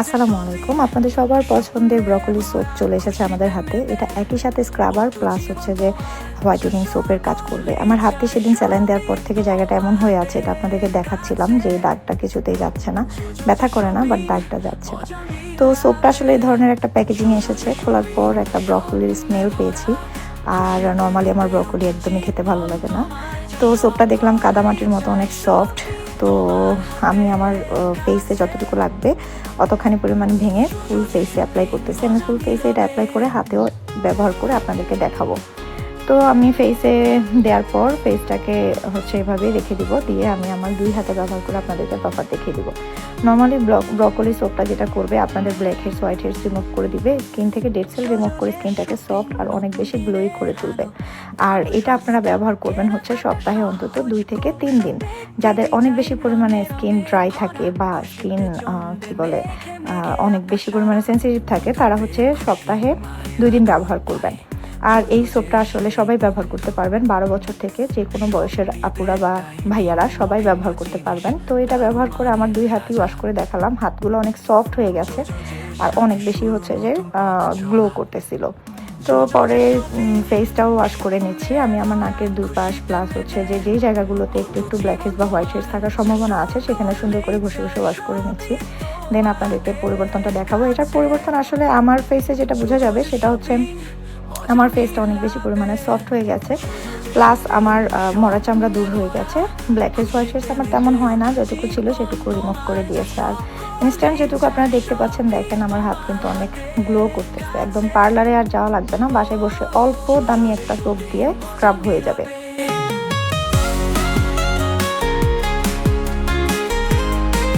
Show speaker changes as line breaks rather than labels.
আসসালামু আলাইকুম। আপনাদের সবার পছন্দের ব্রকলি সোপ চলে এসেছে আমাদের হাতে। এটা একই সাথে স্ক্রাবার প্লাস হচ্ছে যে হোয়াইটেনিং সোপের কাজ করবে। আমার হাতে সেদিন স্যালাইন দেওয়ার পর থেকে জায়গাটা এমন হয়ে আছে, এটা আপনাদেরকে দেখাচ্ছিলাম যে এই দাগটা কিছুতেই যাচ্ছে না। ব্যথা করে না বাট দাগটা যাচ্ছে না। তো সোপটা আসলে এই ধরনের একটা প্যাকেজিং এসেছে। খোলার পর একটা ব্রকলির স্মেল পেয়েছি। আর নর্মালি আমার ব্রকলি একদমই খেতে ভালো লাগে না। তো সোপটা দেখলাম কাদামাটির মতো অনেক সফট তো আমি আমার ফেসে যতটুকু লাগবে, অতখানি পরিমাণ ভেঙে ফুল ফেসে অ্যাপ্লাই করতেছি। আমি ফুল ফেসে এটা অ্যাপ্লাই করে হাতেও ব্যবহার করে আপনাদেরকে দেখাবো। তো আমি ফেসে দেওয়ার পর ফেসটাকে হচ্ছে এভাবে রেখে দিব, দিয়ে আমি আমার দুই হাতে ব্যবহার করে আপনাদেরকে তফাৎ দেখিয়ে দিব। নর্মালি ব্রকলি সোপটা যেটা করবে, আপনাদের blackheads whiteheads remove করে দিবে। স্কিন থেকে ডেড সেল রিমুভ করে স্কিনটাকে সফট আর অনেক বেশি গ্লোই করে তুলবে। আর এটা আপনারা ব্যবহার করবেন হচ্ছে সপ্তাহে অন্তত দুই থেকে তিন দিন। যাদের অনেক বেশি পরিমাণে স্কিন ড্রাই থাকে বা স্কিন কি বলে অনেক বেশি পরিমাণে সেন্সিটিভ থাকে, তারা হচ্ছে সপ্তাহে দুই দিন ব্যবহার করবেন। আর এই সোপটা আসলে সবাই ব্যবহার করতে পারবেন। বারো বছর থেকে যে কোনো বয়সের আপুরা বা ভাইয়ারা সবাই ব্যবহার করতে পারবেন। তো এটা ব্যবহার করে আমার দুই হাতই ওয়াশ করে দেখালাম। হাতগুলো অনেক সফট হয়ে গেছে। আর অনেক বেশি হচ্ছে যে গ্লো করতেছিল। তো পরে ফেসটাও ওয়াশ করে নিচ্ছি। আমি আমার নাকের দুই পাশ প্লাস হচ্ছে যে, যেই জায়গাগুলোতে একটু একটু ব্ল্যাক হেডস বা হোয়াইট হেডস থাকার সম্ভাবনা আছে, সেখানে সুন্দর করে ঘষে ঘষে ওয়াশ করে নিচ্ছি। দেন আপনাদেরকে পরিবর্তনটা দেখাবো। এটার পরিবর্তন আসলে আমার ফেসে যেটা বোঝা যাবে, সেটা হচ্ছে আমার ফেসটা অনেক বেশি পরিমাণে সফট হয়ে গেছে। প্লাস আমার মরা চামড়া দূর হয়ে গেছে। ব্ল্যাক হেডস হোয়াইট হেডস আমার তেমন হয় না। যতটুকু ছিল সেটুকু রিমুভ করে দিয়েছে। আর ইনস্ট্যান্ট যেটুকু আপনারা দেখতে পাচ্ছেন, দেখেন আমার হাত কিন্তু অনেক গ্লো করতেছে। একদম পার্লারে আর যাওয়া লাগবে না, বাসায় বসে অল্প দামি একটা সোপ দিয়ে স্ক্রাব হয়ে যাবে।